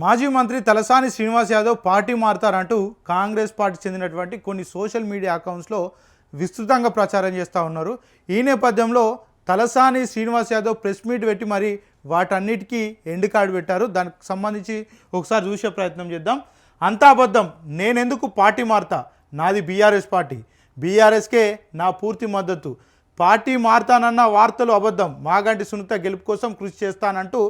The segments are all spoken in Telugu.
మాజీ మంత్రి తలసాని శ్రీనివాస్ యాదవ్ పార్టీ మారుతారంటూ కాంగ్రెస్ పార్టీ చెందినటువంటి కొన్ని సోషల్ మీడియా అకౌంట్స్లో విస్తృతంగా ప్రచారం చేస్తూ ఉన్నారు. ఈ నేపథ్యంలో తలసాని శ్రీనివాస్ యాదవ్ ప్రెస్ మీట్ పెట్టి మరి వాటన్నిటికీ ఎండ్ కార్డు పెట్టారు. దానికి సంబంధించి ఒకసారి చూసే ప్రయత్నం చేద్దాం. అంతా అబద్ధం. నేనెందుకు పార్టీ మారుతా? నాది బీఆర్ఎస్ పార్టీ. బీఆర్ఎస్కే నా పూర్తి మద్దతు. పార్టీ మారుతానన్న వార్తలు అబద్ధం. మాగంటి సునీత గెలుపు కోసం కృషి చేస్తానంటూ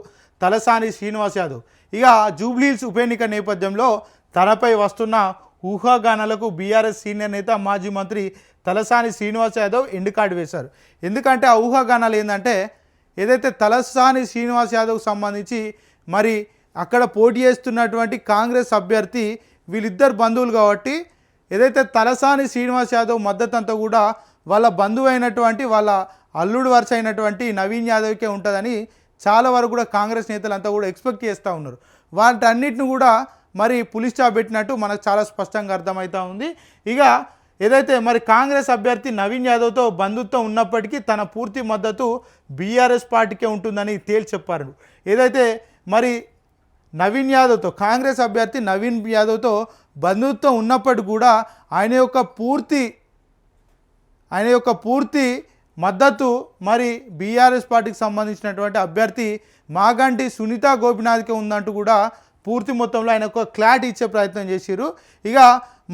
తలసాని శ్రీనివాస్ యాదవ్. ఇక జూబ్లీహిల్స్ ఉప ఎన్నిక నేపథ్యంలో తనపై వస్తున్న ఊహాగానాలకు బీఆర్ఎస్ సీనియర్ నేత మాజీ మంత్రి తలసాని శ్రీనివాస్ యాదవ్ ఎండు వేశారు. ఎందుకంటే ఆ ఊహాగానాలు ఏంటంటే ఏదైతే తలసాని శ్రీనివాస్ యాదవ్ సంబంధించి మరి అక్కడ పోటీ చేస్తున్నటువంటి కాంగ్రెస్ అభ్యర్థి వీళ్ళిద్దరు బంధువులు కాబట్టి ఏదైతే తలసాని శ్రీనివాస్ యాదవ్ మద్దతు అంతా కూడా వాళ్ళ బంధువు అయినటువంటి వాళ్ళ అల్లుడు వరుస అయినటువంటి నవీన్ యాదవ్కే ఉంటుందని చాలా వరకు కూడా కాంగ్రెస్ నేతలంతా కూడా ఎక్స్పెక్ట్ చేస్తూ ఉన్నారు. వాటన్నిటిని కూడా మరి పులిస్ స్టాప్ పెట్టినట్టు మనకు చాలా స్పష్టంగా అర్థమవుతూ ఉంది. ఇక ఏదైతే మరి కాంగ్రెస్ అభ్యర్థి నవీన్ యాదవ్తో బంధుత్వం ఉన్నప్పటికీ తన పూర్తి మద్దతు బీఆర్ఎస్ పార్టీకే ఉంటుందని తేల్చి చెప్పారు. ఏదైతే మరి నవీన్ యాదవ్తో కాంగ్రెస్ అభ్యర్థి నవీన్ యాదవ్తో బంధుత్వం ఉన్నప్పటికీ కూడా ఆయన యొక్క పూర్తి ఆయన యొక్క పూర్తి మద్దతు మరి బీఆర్ఎస్ పార్టీకి సంబంధించినటువంటి అభ్యర్థి మాగంటి సునీత గోపినాథ్కి ఉందంటూ కూడా పూర్తి మొత్తంలో ఆయన ఒక క్లారిటీ ఇచ్చే ప్రయత్నం చేశారు ఇక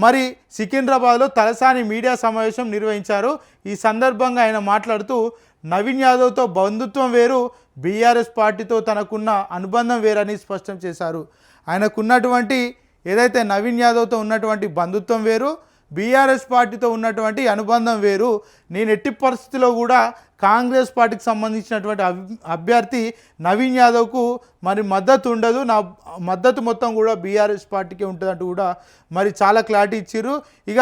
మరి సికింద్రాబాద్లో తలసాని మీడియా సమావేశం నిర్వహించారు. ఈ సందర్భంగా ఆయన మాట్లాడుతూ నవీన్ యాదవ్తో బంధుత్వం వేరు బీఆర్ఎస్ పార్టీతో తనకున్న అనుబంధం వేరని స్పష్టం చేశారు. ఆయనకున్నటువంటి ఏదైతే నవీన్ యాదవ్తో ఉన్నటువంటి బంధుత్వం వేరు బీఆర్ఎస్ పార్టీతో ఉన్నటువంటి అనుబంధం వేరు. నేను ఎట్టి పరిస్థితిలో కూడా కాంగ్రెస్ పార్టీకి సంబంధించినటువంటి అభ్యర్థి నవీన్ యాదవ్కు మరి మద్దతు ఉండదు. నా మద్దతు మొత్తం కూడా బీఆర్ఎస్ పార్టీకే ఉంటుందంటూ కూడా మరి చాలా క్లారిటీ ఇచ్చారు ఇక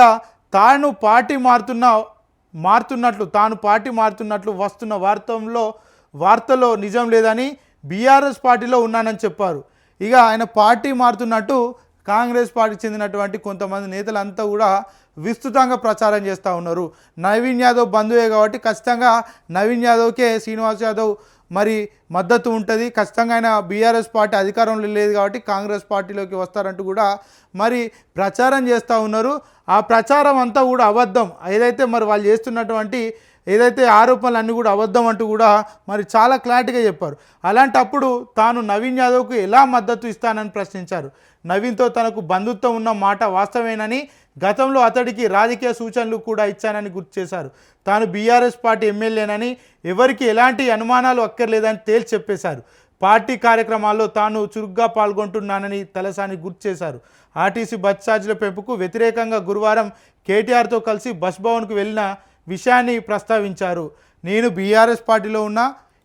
తాను పార్టీ మారుతున్న మారుతున్నట్లు తాను పార్టీ మారుతున్నట్లు వస్తున్న వార్తంలో వార్తలో నిజం లేదని బీఆర్ఎస్ పార్టీలో ఉన్నానని చెప్పారు. ఇక ఆయన పార్టీ మారుతున్నట్టు కాంగ్రెస్ పార్టీకి చెందినటువంటి కొంతమంది నేతలంతా కూడా విస్తృతంగా ప్రచారం చేస్తూ ఉన్నారు. నవీన్ యాదవ్ బంధువే కాబట్టి ఖచ్చితంగా నవీన్ యాదవ్కే శ్రీనివాస్ యాదవ్ మరి మద్దతు ఉంటుంది. ఖచ్చితంగా ఆయన బీఆర్ఎస్ పార్టీ అధికారంలో లేదు కాబట్టి కాంగ్రెస్ పార్టీలోకి వస్తారంటూ కూడా మరి ప్రచారం చేస్తూ ఉన్నారు. ఆ ప్రచారం అంతా కూడా అబద్ధం. ఏదైతే మరి వాళ్ళు చేస్తున్నటువంటి ఏదైతే ఆరోపణలు అన్నీ కూడా అబద్ధం అంటూ కూడా మరి చాలా క్లారిటీగా చెప్పారు. అలాంటప్పుడు తాను నవీన్ యాదవ్కు ఎలా మద్దతు ఇస్తానని ప్రశ్నించారు. నవీన్తో తనకు బంధుత్వం ఉన్న మాట వాస్తవేనని గతంలో అతడికి రాజకీయ సూచనలు కూడా ఇచ్చానని గుర్తు చేశారు. తాను బీఆర్ఎస్ పార్టీ ఎమ్మెల్యేనని ఎవరికి ఎలాంటి అనుమానాలు అక్కర్లేదని తేల్చి చెప్పేశారు. పార్టీ కార్యక్రమాల్లో తాను చురుగ్గా పాల్గొంటున్నానని తలసాని గుర్తు చేశారు. ఆర్టీసీ బస్ ఛార్జీల పెంపుకు వ్యతిరేకంగా గురువారం కేటీఆర్తో కలిసి బస్ భవన్కు వెళ్ళిన విషయాన్ని ప్రస్తావించారు. నేను బీఆర్ఎస్ పార్టీలో ఉన్న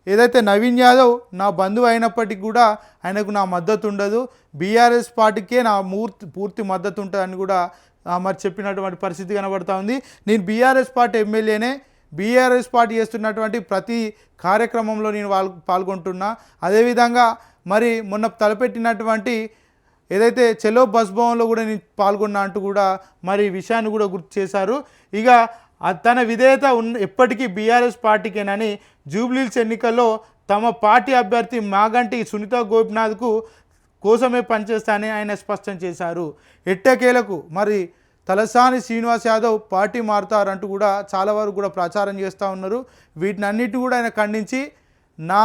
ఏదైతే నవీన్ యాదవ్ నా బంధువు అయినప్పటికీ కూడా ఆయనకు నా మద్దతు ఉండదు. బీఆర్ఎస్ పార్టీకే నా మూర్తి పూర్తి మద్దతు ఉంటుందని కూడా మరి చెప్పినటువంటి పరిస్థితి కనబడుతూ ఉంది. నేను బీఆర్ఎస్ పార్టీ ఎమ్మెల్యేనే. బీఆర్ఎస్ పార్టీ చేస్తున్నటువంటి ప్రతి కార్యక్రమంలో నేను పాల్ పాల్గొంటున్నా. అదేవిధంగా మరి మొన్న తలపెట్టినటువంటి ఏదైతే చెలో బస్ భవన్లో కూడా నేను పాల్గొన్నా అంటూ కూడా మరి విషయాన్ని కూడా గుర్తు చేశారు. ఇక తన విధేయత ఉన్న ఎప్పటికీ బీఆర్ఎస్ పార్టీకేనని జూబ్లీల్స్ ఎన్నికల్లో తమ పార్టీ అభ్యర్థి మాగంటి సునీత గోపినాథ్కు కోసమే పనిచేస్తానని ఆయన స్పష్టం చేశారు. ఎట్టకేలకు మరి తలసాని శ్రీనివాస్ యాదవ్ పార్టీ మారుతారంటూ కూడా చాలా వరకు కూడా ప్రచారం చేస్తూ ఉన్నారు. వీటిని అన్నిటి కూడా ఆయన ఖండించి నా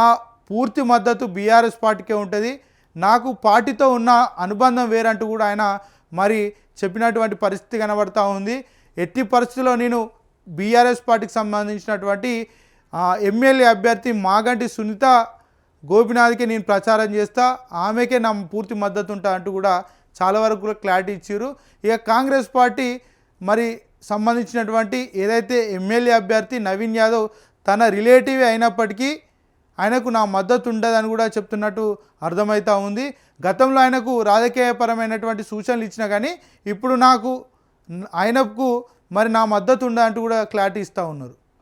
పూర్తి మద్దతు బీఆర్ఎస్ పార్టీకే ఉంటుంది నాకు పార్టీతో ఉన్న అనుబంధం వేరంటూ కూడా ఆయన మరి చెప్పినటువంటి పరిస్థితి కనబడతా ఉంది. ఎట్టి పరిస్థితుల్లో నేను బీఆర్ఎస్ పార్టీకి సంబంధించినటువంటి ఎమ్మెల్యే అభ్యర్థి మాగంటి సునీత గోపినాథ్కి నేను ప్రచారం చేస్తా ఆమెకే నా పూర్తి మద్దతు ఉంటా అంటూ కూడా చాలా వరకు కూడా క్లారిటీ ఇచ్చారు. ఇక కాంగ్రెస్ పార్టీ మరి సంబంధించినటువంటి ఏదైతే ఎమ్మెల్యే అభ్యర్థి నవీన్ యాదవ్ తన రిలేటివ్ అయినప్పటికీ ఆయనకు నా మద్దతు ఉండదని కూడా చెప్తున్నట్టు అర్థమవుతా ఉంది. గతంలో ఆయనకు రాజకీయపరమైనటువంటి సూచనలు ఇచ్చినా కానీ ఇప్పుడు నాకు ఆయనకు మరి నా మద్దతు ఉండదంటూ కూడా క్లారిటీ ఇస్తూ ఉన్నారు.